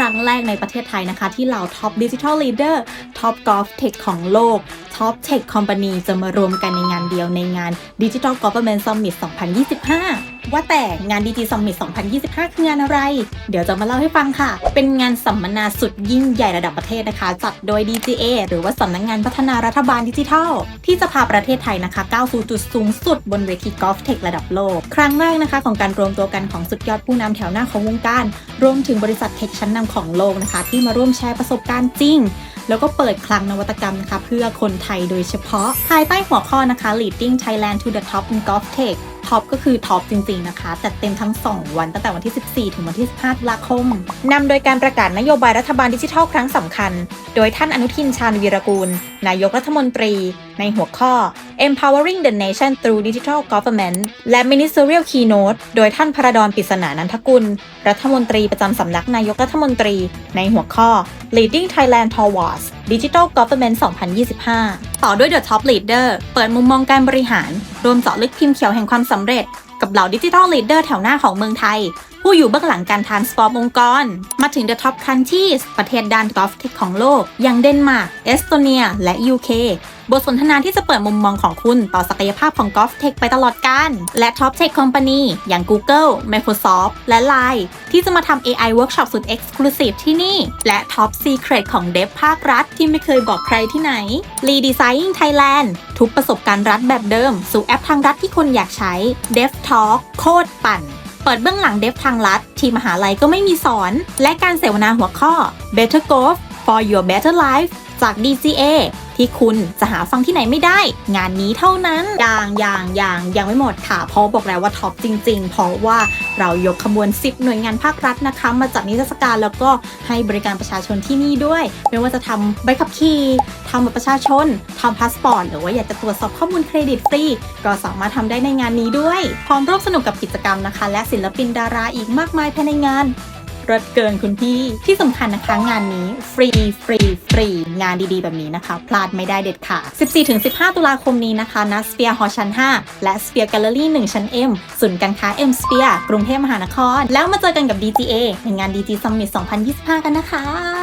ครั้งแรกในประเทศไทยนะคะ ที่เหล่าท็อปดิจิทัลลีดเดอร์ท็อปกอล์ฟเทคของโลกท็อปเทคคอมพานีจะมารวมกันในงานเดียวในงาน Digital Government Summit 2025 ว่าแต่งาน DG Summit 2025 คืองานอะไร เดี๋ยวจะมาเล่าให้ฟังค่ะ เป็นงานสัมมนาสุดยิ่งใหญ่ระดับประเทศนะคะ จัดโดย DGA หรือว่าสำนักงงานพัฒนารัฐบาลดิจิทัล ที่จะพาประเทศไทยนะคะก้าวสู่จุดสูงสุดบนเวทีกอล์ฟเทคระดับโลก ครั้งแรกนะคะ ของการรวมตัวกันของสุดยอดผู้นำแถวหน้าของวงการ รวมถึงบริษัทเทคชั้นนำของโลกนะคะ ที่มาร่วมแชร์ประสบการณ์จริงแล้วก็เปิดคลังนวัตกรรมนะคะเพื่อคนไทยโดยเฉพาะ ภายใต้หัวข้อนะคะ leading Thailand to the top in golf tech ท็อปก็คือท็อปจริง ๆ นะคะ จัดเต็มทั้ง 2 วันตั้งแต่วันที่ 14 ถึงวันที่ 15ตุลาคมนำโดยการประกาศนโยบายรัฐบาลดิจิทัลครั้งสำคัญ โดยท่านอนุทินชาญวีรกูล นายกรัฐมนตรี ในหัวข้อ empowering the nation through digital government และ ministerial keynote โดยท่านพระดอนปิศนานันทกุล รัฐมนตรีประจำสำนักนายกรัฐมนตรี ในหัวข้อ leading Thailand towards digital government 2025 ต่อด้วย the top leader เปิดมุมมองการบริหาร รวมเจาะลึกพิมพ์เขียวแห่งความสำเร็จ กับเหล่าดิจิทัลลีดเดอร์แถวหน้าของเมืองไทย ผู้อยู่เบื้องหลังการทานสปอร์ตองค์กร มาถึง The Top Countries ประเทศด้านกอล์ฟเทคของโลก อย่างเดนมาร์กเอสโตเนีย และ UK บทสนทนาที่จะเปิดมุมมองของคุณต่อศักยภาพของกอล์ฟเทคไปตลอดกาลและ Top Tech Company อย่าง Google Microsoft และ Line ที่จะมาทำ AI Workshop สุด Exclusive ที่นี่ และ Top Secret ของเดฟภาครัฐที่ไม่เคยบอกใครที่ไหน Redesigning Thailand ทุกประสบการณ์รัฐแบบเดิม สู่แอปทางรัฐที่คุณอยากใช้ Dev Talk โคตรปั่น เปิดเบื้องหลังเดฟทางลัด ที่มหาลัยก็ไม่มีสอน และการเสวนาหัวข้อ Better Golf for Your Better Life จาก DCA ที่คุณจะหาฟังที่ไหนไม่ได้ งานนี้เท่านั้นอย่างอย่างอย่างยังไม่หมดค่ะ เพราะบอกแล้วว่าท็อปจริง ๆ เพราะว่าเรายกขบวน 10 หน่วยงานภาครัฐนะคะ มาจัดนิทรรศการแล้วก็ให้บริการประชาชนที่นี่ด้วย ไม่ว่าจะทำใบขับขี่ทำบัตรประชาชนทำพาสปอร์ตหรือว่าอยากจะตรวจสอบข้อมูลเครดิตฟรีก็สามารถทำได้ในงานนี้ด้วย พร้อมร่วมสนุกกับกิจกรรมนะคะ และศิลปินดาราอีกมากมายภายในงาน รถเกินคุณพี่ ที่สำคัญนะคะงานนี้ฟรีฟรีฟรีงานดีๆ แบบนี้นะคะ พลาดไม่ได้เด็ดขาด 14-15 ตุลาคมนี้นะคะณสเปียร์ฮอชั้น 5 และสเปียร์แกลเลอรี่1ชั้น M ศูนย์การค้า M Sphere กรุงเทพมหานคร แล้วมาเจอกันกับ DGA ในงาน DG Summit 2025 กันนะคะ